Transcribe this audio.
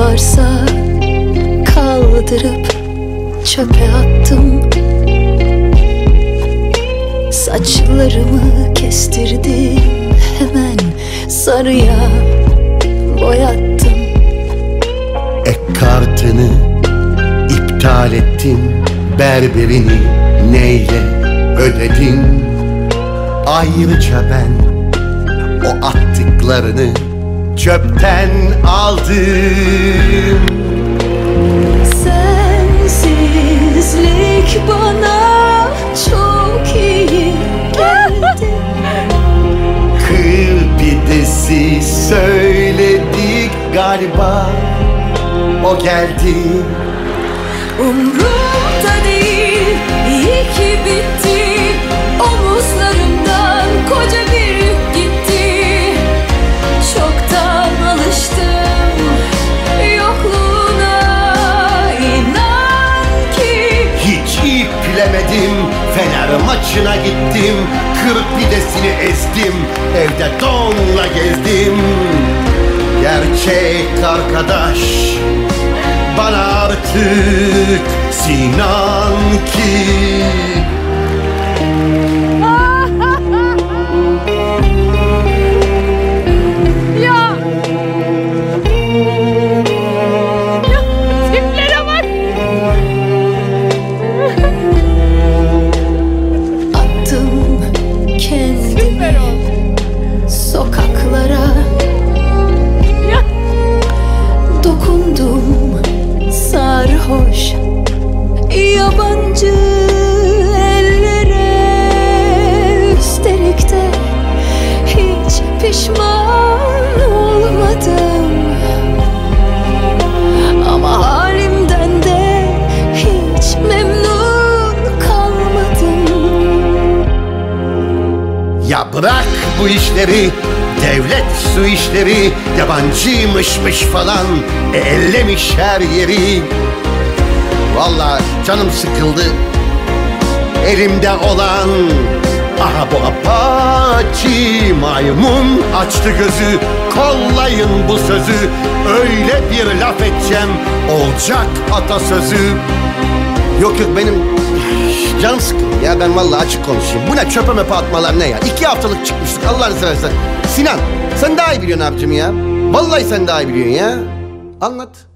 varsa kaldırıp çöpe attım. Saçlarımı kestirdim hemen sarıya boyattım. Ek iptal ettin Berberini neyle ödedin? Ayrıca ben o attıklarını çöpten aldım. Sensizlik bana çok iyi geldi. Kır pidesi söyledik galiba. O geldi. Umrumda değil iyi ki bitti Fener maçına gittim Kır pidesini ezdim Evde donla gezdim. Gerçek arkadaş Bana artık Sinan sarhoş yabancı ellere. Üstelik de hiç pişman olmadım. Ama halimden de hiç memnun kalmadım. Ya bırak bu işleri Devlet su işleri Yabancıymışmış falan e, Ellemiş her yeri Vallahi canım sıkıldı Elimde olan Aha bu apaçi maymun açtı gözü Kollayın bu sözü Öyle bir laf edeceğim Olacak atasözü Yok yok benim canım sıkıldı ya ben vallahi açık konuşayım. Bu ne çöpe mepe atmalar ne ya? İki haftalık çıkmıştık Allah'ını seversen. Sinan sen daha iyi biliyorsun abicim ya. Vallahi sen daha iyi biliyorsun ya. Anlat.